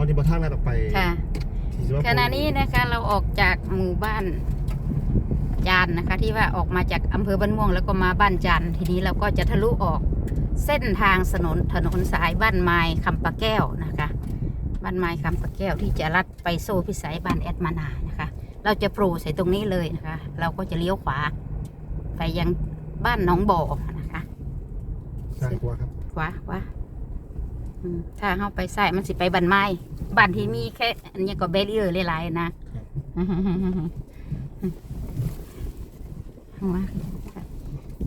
อที่บนทางนั้นออกไปค่ะที่สิว่าขณะนี้นะคะเราออกจากหมู่บ้านจานนะคะ ที่ว่าออกมาจากอำเภอบ้านม่วง แล้วก็มาบ้านจันทร์ทีนี้เราก็จะทะลุออกเส้นทางถนนถนนสายบ้านไม้คำปะแก้วนะคะ บ้านไม้คำปะแก้วที่จะลัดไปโซ่พิสัยบ้านแอดมานานะคะ เราจะโปรใส่ตรงนี้เลยนะคะ เราก็จะเลี้ยวขวา ไปยังบ้านหนองบ่อนะคะทางกลัวครับขวาขวาอืม ถ้าเข้าไปใส่มันสิไปบ้านไม้บ้านที่มีแค่ อันนี้ก็เบรีเออร์หลายๆนะว่า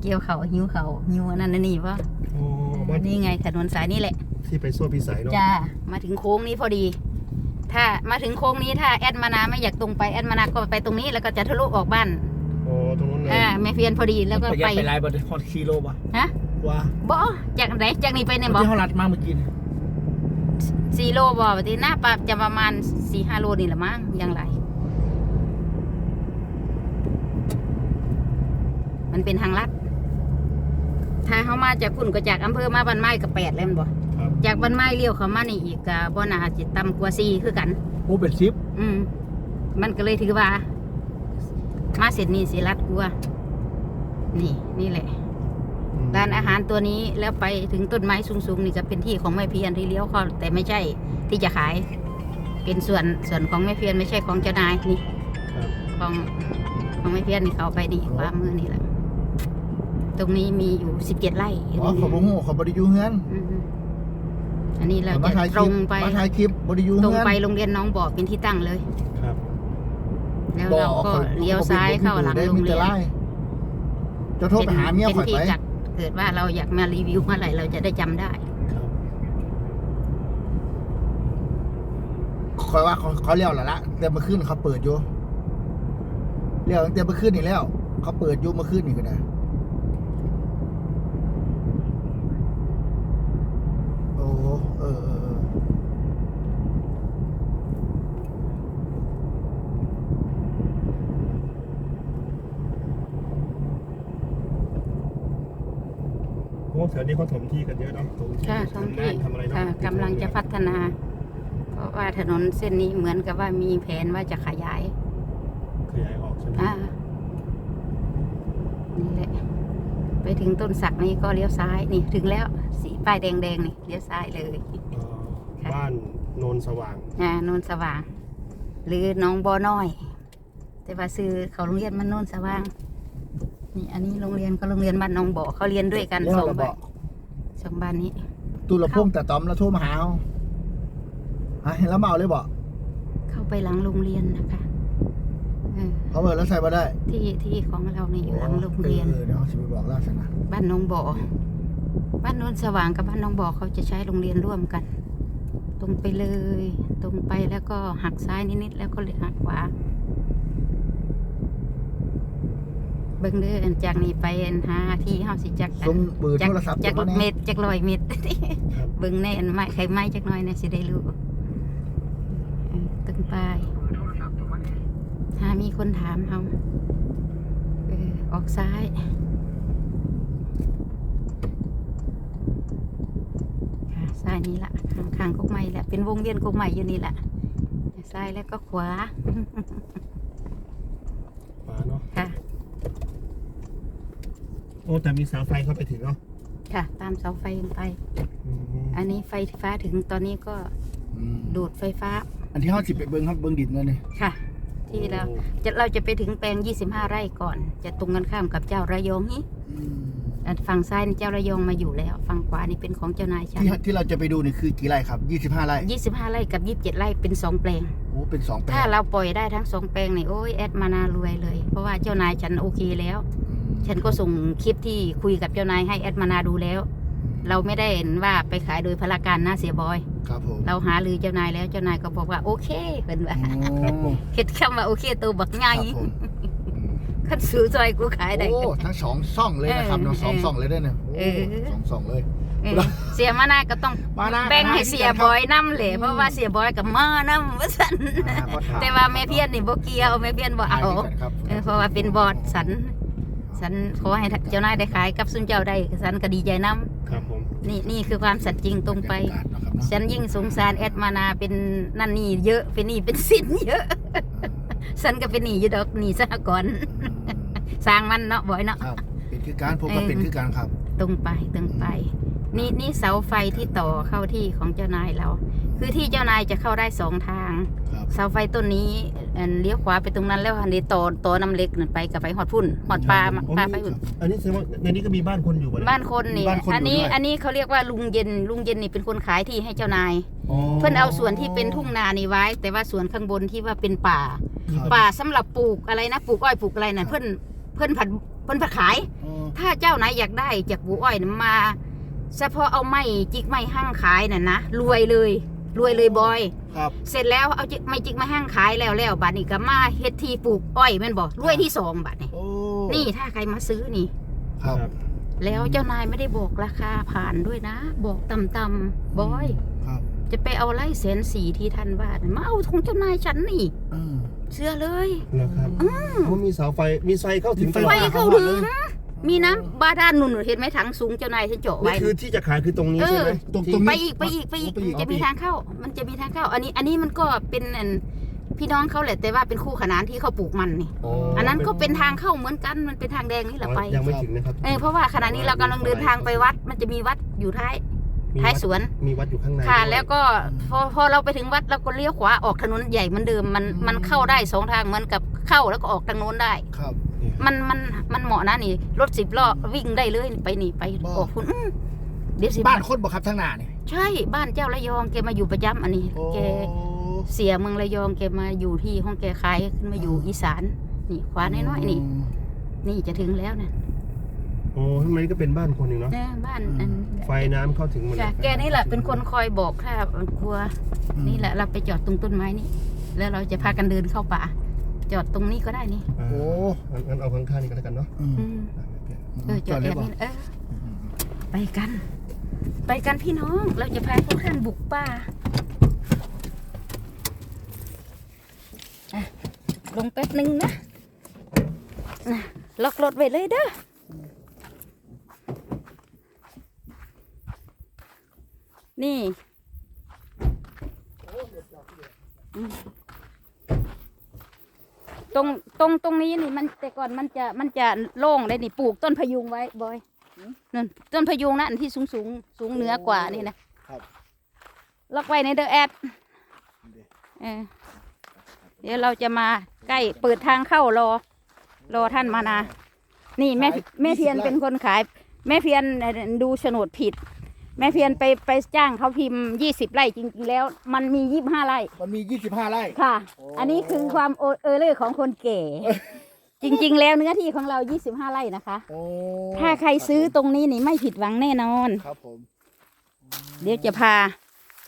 เกี่ยวเขาหิวเขาหิวนั่นนี่วะโอ้บ้านี่ไงถนนสายนี่แหละ ที่ไปโซ่พิสัยเนาะจ้ามาถึงโค้งนี้พอดี ถ้ามาถึงโค้งนี้ถ้าแอดมานาไม่อยากตรงไปแอดมานาก็ไปตรงนี้แล้วก็จะทะลุออกบ้านโอ้ตรงนู้นเลยอ่าแม่เพียนพอดีแล้วก็ไปไปไปไลน์บนฮอตคิโลป่ะฮะว่าบ่จากไหนจากนี้ไปเนี่ยบอที่เขารัดมาเมื่อกี้ สี่โลบ่ปกติหน้าปรับจะประมาณสี่ห้าโลนี่แหละมั้งยังไร มันเป็นทางลัด ถ้าเขามาจากพุ่นก็จากอำเภอมาบ้านไม้ก็แปดแล้วแม่นบ่ครับจากบ้านไม้เลี้ยวเขามานี่อีกก็บ่น่าจะต่ำกว่าสี่คือกันโอ้เป็นซิปอืมมันก็เลยถือว่า มาเสร็จนี่สิรัดกลัวานี่นี่แหละอืม ร้านอาหารตัวนี้แล้วไปถึงต้นไม้สูงๆนี่ก็เป็นที่ของแม่เพียนที่เลี้ยวเข้าแต่ไม่ใช่ที่จะขาย เป็นส่วนส่วนของแม่เพียนไม่ใช่ของเจ้านายนี่ครับของของแม่เพียนนี่เขาไปนี่ขวามือนี่แหละตรงนี้มีอยู่สิบเจ็ดไร่อ๋อเขาบอกโง่เขาบริยูเฮือนอืมอันนี้เรามาจะถ่ายคตรลิปงไปมาถ่ายคลิปบริยูตเฮืรงอนไปโรงเรียนน้องบ่อเป็นที่ตั้งเลยครับแล้วเราก็เลี้ยวซ้ายเข้าหลังโรงเรียนจะโทรไปหาเมียเป็นข่อยที่ไปจัด เกิดว่าเราอยากมารีวิวเมื่อไหร่เราจะได้จำได้ครับอยว่าเขาเขาเลี้ยวแล้วละแต่เมื่อคืนเขาเปิดอยู่เลี้ยวตั้งแต่เมื่อคืนนี่แล้ว เขาเปิดอยู่เมื่อคืนนี่ก็ได้โอ้เออเออเออ โอ้ แถวนี้เขาถมที่กันเยอะเนาะถมที่ค่ะท้องที่ทำอะไรเนาะค่ะกำลังจะพัฒนา เพราะว่าถนนเส้นนี้เหมือนกับว่ามีแผนว่าจะขยายขยายออกใช่ไหมอ่านี่แหละ ไปถึงต้นสักนี้ก็เลี้ยวซ้ายนี่ถึงแล้วสีป้ายแดงๆนี่เลี้ยวซ้ายเลยอ๋อค่ะ บ้านโนนสว่างอ่าโนนสว่าง หรือน้องบอน้อย แต่ว่าซื้อเขาโรงเรียนมันโนนสว่าง นี่อันนี้โรงเรียนก็โรงเรียนบ้านน้องบ่อเขาเรียนด้วยกันเลี้ยสวองระบบ้าอนกสองบ้านนี้ตุลพงษ์แต่ตอมแล้วโทรมาหาเขาอะเห็นแล้วเมาเลยบอกเข้าไปหลังโรงเรียนนะคะเออเขาเปิดแล้วใส่มาได้ที่ที่ของเราเนี่ยอยู่หลังโรงเรียนเออเดี๋ยวเขาจะไปบอกราชนะบ้านน้องบ่อบ้านโนนสว่างกับบ้านน้องบ่อเขาจะใช้โรงเรียนร่วมกัน ตรงไปเลย ตรงไปแล้วก็หักซ้ายนิดๆแล้วก็หักขวา เบิ่งเด้ออันจากนี้ไปอันหาที่เฮาสิจักกันส่งเบอร์จักโทรศัพท์จักมาเม็แน่ดจักลอยเม็ดครับ เบิ่งแน่อันไม้ไข่ไม้จักหน่อยเนี่ยสิได้รู้เออตึงไปถ้ามีคนถามเฮาเออออกซ้ายค่ะซ้ายนี่ละข้างข้างกกไม้แหละเป็นวงเวียนกกไม้อยู่นี่แหละซ้ายแล้วก็ขวา ขวาเนาะ ค่ะ โอ้แต่มีเสาไฟเข้าไปถึงเนาะค่ะ ตามเสาไฟลงไปอืมอันนี้ไฟฟ้าถึงตอนนี้ก็อืมดูดไฟฟ้าอันที่เขาสิไปเบิ้งครับเบิ้งดินเงินนี่ค่ะ ที่เราโอ้จะเราจะไปถึงแปลง 25 ไร่ก่อน จะตรงกันข้ามกับเจ้าระยองนี่อืมอันฝั่งซ้ายนี่เจ้าระยองมาอยู่แล้วฝั่งขวานี่เป็นของเจ้านายฉันที่ที่เราจะไปดูนี่คือกี่ไร่ครับยี่สิบห้าไร่25 ไร่กับ 27 ไร่เป็นสองแปลง โอ้เป็นสองแปลงถ้าเราปล่อยได้ทั้งสองแปลงนี่โอ้ยแอดมานา รวยเลย เพราะว่าเจ้านายฉันโอเคแล้ว อืม ฉันก็ส่งคลิปที่คุยกับเจ้านายให้แอดมานาดูแล้ว เราไม่ได้เห็นว่าไปขายโดยพละการนะเสียบอย ครับผม เราหาลือเจ้านายแล้วเจ้านายก็บอกว่าโอเคเป็นว่าครับผมเห็ดคำว่าโอเคตัวบักใหญ่ครับผมอืมขันซื้อซอยกูขายได้ โอ้ทั้งสองซ่องเลยนะครับเออเนาะสองเออซ่องเลยด้วยเนี่ยโอ้เออสองซ่องเลย เออเสียมานาก็ต้องมานะแบ่งให้เสียบอยน้ำเหลอืมเพราะว่าเสียบอยกับมาน้ำว่าสันอ่าขอถมแต่ว่าแม่เพี้ยนนี่บ่เกี่ยวแม่เพี้ยนบ่เอาได้กันครับ เออเพราะว่าเป็นบอดสัน สันขอให้เจ้านายได้ขายกับซุนเจ้าได้สันก็ดีใจน้ำครับผมนี่นี่คือความสัตย์จริงตรงไปบรรยากาศเนาะครับเนาะฉันยิ่งสงสารแอดมานาเป็นนั่นนี่เยอะเป็นหนี่เป็นสินเยอะ ฉันก็เป็นหนี้อยู่ดอกหนี้สหกรณ์อืมสร้างมันเนาะบ่อยเนาะ ครับเป็นคือการผมก็เออเป็นคือการครับ ตรงไปตรงไป นี่นี่เสาไฟที่ต่อเข้าที่ของเจ้านายเรา คือที่เจ้านายจะเข้าได้สองทางครับ เสาไฟต้นนี้เอิ่นเลี้ยวขวาไปตรงนั้นแล้วอันนี้ต่อต่อน้ำเล็กนั่นไปกับไปหอดพุ่นหอดปลาปลาไปอุ่นอันนี้แสดงว่าในนี้ก็มีบ้านคนอยู่บ่เนี่ยบ้านคนนี่ มีบ้านคนอยู่อันนี้ด้วยอันนี้เขาเรียกว่าลุงเย็น ลุงเย็นนี่เป็นคนขายที่ให้เจ้านายอ๋อเพื่อนเอาส่วนที่เป็นทุ่งนานี่ไว้ แต่ว่าส่วนข้างบนที่ว่าเป็นป่า ครับป่าสำหรับปลูกอะไรนะปลูกอ้อยปลูกอะไรน่ะเพื่อนเพื่อนผัดเพื่อนผัดขาย อ๋อถ้าเจ้าไหนอยากได้จากปลูกอ้อยน่ะมาเฉพาะเอาไม้จิกไม้ห้างขายน่ะนะรวยเลย รวยเลยบอย ครับ เสร็จแล้วเอาจิไม้จิกไม้ห้างขายแล้วแล้วบัดนี้ก็มาเฮ็ดที่ปลูกอ้อยแม่นบอกรวยที่สองบัดนี้โอ้นี่ถ้าใครมาซื้อนี่ครับครับ แล้วเจ้านายไม่ได้บอกราคาผ่านด้วยนะ บอกต่ำๆบอย ครับจะไปเอาไล่แสนสี่ที่ท่านว่าน่ะมาเอาของเจ้านายฉันนี่ อืมเชื่อเลยแล้วครับเขามีเสาไฟ มีไฟเข้าถึงมีตไฟลอไฟดเข้าถึง มีน้ำบาดาลนุ่นเห็นไหมถังสูงเจ้านายฉันเจาะนี่ไว้ คือที่จะขายคือตรงนี้เออ ใช่ไหมตรงที่ตรง ไปนี้อีกไปอีกไปอีกไปอีก จะมีทางเข้า มันจะมีทางเข้า อันนี้อันนี้มันก็เป็นอันพี่น้องเขาแหละแต่ว่าเป็นคู่ขนานที่เขาปลูกมันนี่ อันนั้นก็เป็นทางเข้าเหมือนกันมันเป็นทางแดงนี่แหละไปยังไม่ถึงนะครับเออเพราะว่าขณะนี้เรากำลังเดินทางไปวัด มันจะมีวัดอยู่ท้ายมีท้ายวัดสวน มีวัดอยู่ข้างในค่ะด้วยแล้วก็พอพอเราไปถึงวัดเราก็เลี้ยวขวาออกถนนใหญ่เหมือนเดิมมันมันเข้าได้สองทางเหมือนกับเข้าแล้วก็ออกทางโน้นได้ ครับ มันมันมันเหมาะนะนี่ รถสิบล้อวิ่งได้เลยไปนี่ไปบ้าออกคุณอื้อเดี๋ยวสิบ้านคนบอกครับทางหน้านี่ใช่บ้านเจ้าระยองแกมาอยู่ประจำอันนี้โอ้แกเสียเมืองระยองแกมาอยู่ที่ห้องแกขายขึ้นมาอยู่อีสานนี่ขวาน้อยๆนี่นี่จะถึงแล้วนะโอ้ข้างในก็เป็นบ้านคนหนึ่งเนาะเนี่ยบ้านอันไฟน้ำเข้าถึงหมดเลยจ้ะแกนี่แหละเป็นคนคอยบอกถ้ากลัวอืมนี่แหละเราไปจอดตรงต้นไม้นี่ แล้วเราจะพากันเดินเข้าป่า จอดตรงนี้ก็ได้นี่อ่าโอ้งั้นเอาข้างๆนี่ก็แล้วกันเนาะอืมอืมเออจอดเลแอยบบ่นี้เออไปกัน ไปกันพี่น้อง เราจะพาพวกท่านบุกป่าอะลงแป๊บหนึ่งนะนะล็อกรถไว้เลยเด้อนี่อืม ตรงตรงตรงนี้นี่มันแต่ก่อนมันจะมันจะโล่งเลยนี่ปลูกต้นพะยุงไว้บอยนั่นต้นพะยุงนะอันที่สูงสูงสูงเหนือกว่านี่นะครับล็อกไว้ในเดอแอดเออเดี๋ยวเราจะมาใกล้เปิดทางเข้ารอ รอท่านมานา นี่แม่ขายแม่เพียน20ไร่เป็นคนขาย แม่เพียนเอ่อดูโฉนดผิด แม่เพียนไปไปจ้างเขาพิมพ์ยี่สิบไร่จริงๆแล้ว มันมียี่ห้าไร่มันมี 25 ไร่ ค่ะ โอ้ อันนี้คือความโอเออเลอร์ของคนแก่จริงๆ แล้วเนื้อที่ของเรา 25 ไร่นะคะ โอ้ถ้าใครซื้อตรงนี้นี่ไม่ผิดหวังแน่นอน ครับผมเดี๋ยวจะพา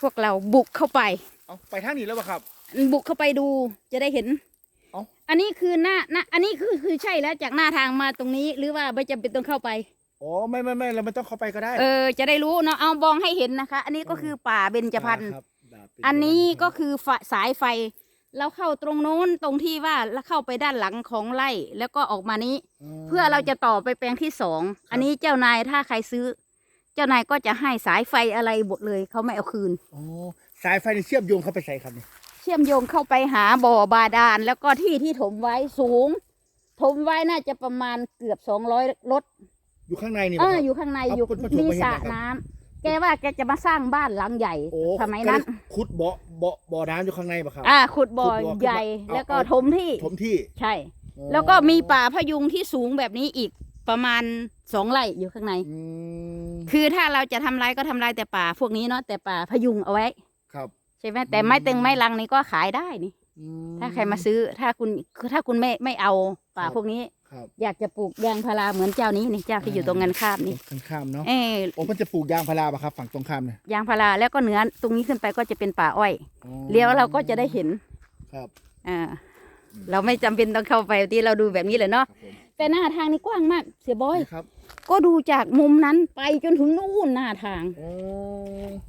พวกเราบุกเข้าไป เอาไปทางนี้แล้วป่ะครับ บุกเข้าไปดูจะได้เห็น เอ้า อันนี้คือหน้าหน้าอันนี้คือคือใช่แล้วจากหน้าทางมาตรงนี้หรือว่าไม่จำเป็นต้องเข้าไป โอ้ไม่ไม่ไม่เราไม่ต้องเข้าไปก็ได้เออจะได้รู้เนาะเอาบองให้เห็นนะคะ อันนี้ก็คือป่าเบญจพรรณครับดาบเป็อันนี้ก็คือฝสายไฟเราเข้าตรงโน้นตรงที่ว่าแล้วเข้าไปด้านหลังของไร่แล้วก็ออกมานี้ เพื่อเราจะต่อไปแปลงที่สองอันนี้เจ้านายถ้าใครซื้อ เจ้านายก็จะให้สายไฟอะไรหมดเลยเขาไม่เอาคืนโอ้สายไฟนี่เชื่อมโยงเข้าไปใส่ครับนี่เชื่อมโยงเข้าไปหาบ่อบาดาลแล้วก็ที่ที่ถมไว้สูง ถมไว้น่าจะประมาณเกือบสองร้อยรถ อยู่ข้างในนี่เอบ่อครับอยู่ข้างในเอาอยู่คุณผู้ชมมีไปเห็นสระนะครับ น้ำแกว่าแกจะมาสร้างบ้านหลังใหญ่โอ้สมัยนั้น ก็เลยขุดบ่อบ่อบ่อน้ำอยู่ข้างในป่ะครับ อ่าขุดบ่อขุดบ่อใหญ่เอา แล้วก็เอาถมที่ถมที่ใช่โอ้แล้วก็มีป่าพยุงที่สูงแบบนี้อีกประมาณสองไร่อยู่ข้างใน อืมคือถ้าเราจะทำลายก็ทำลายแต่ป่าพวกนี้เนาะแต่ป่าพยุงเอาไว้ ครับใช่ไหมแต่ไม้เต็งไม้ลังนี่ก็ขายได้นี่ อืมถ้าใครมาซื้อถ้าคุณคือถ้าคุณไม่ไม่เอาป่าครับ พวกนี้ ครับอยากจะปลูกยางพาราเหมือนเจ้านี้นี่เจ้าที่อยู่ตรงกันข้ามนี่ข้างข้ามเนาะเออโอ้มันจะปลูกยางพาราป่ะครับ ฝั่งตรงข้ามเนี่ยยางพาราแล้วก็เหนือตรงนี้ขึ้นไปก็จะเป็นป่าอ้อยอ๋อเลี้ยวเราก็จะได้เห็นครับอ่าเราไม่จำเป็นต้องเข้าไปที่เราดูแบบนี้เลยเนาะครับผมแต่หน้าทางนี่กว้างมาก เสียบอยครับ ก็ดูจากมุมนั้นไปจนถึงนู่นหน้าทางโอ้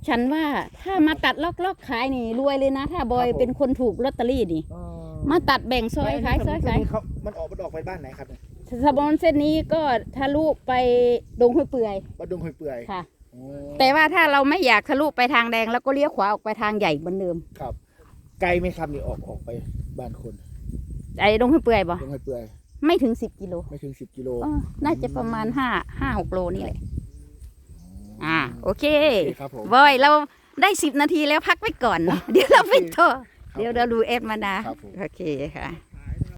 ฉันว่าถ้ามาตัดล็อกล็อกๆขายนี่รวยเลยนะ ถ้าบอยครับผมเป็นคนถูกลอตเตอรี่นี่อ๋อ มาตัดแบ่งซอยขายซอยขายเขามันออกมันออกไปบ้านไหนครับเนี่ยสะบอนเส้นนี้ก็ทะลุไปดงห้วยเปื่อยบ้านดงหอยเปื่อยค่ะโแต่ว่าถ้าเราไม่อยากทะลุไปทางแดงแล้วก็เลี้ยวขวาออกไปทางใหญ่เหมือนเดิมครับ ไกลไหมครับนี่ออกออกไปบ้านคนไอ้ดงให้เปื่อยบ่ลงให้เปื่อยไม่ถึงสิบกิโลไม่ถึงสิบกิโลเออน่าจะประมาณห้าห้าหกโลนี่แหละอ่าโอเคโอเคครับผมบอยเราได้สิบนาทีแล้วพักไว้ก่อนเนอะเดี๋ยวเราไปต่อ เดี๋ยวเราดูเอสมานาครับผม โอเคค่ะ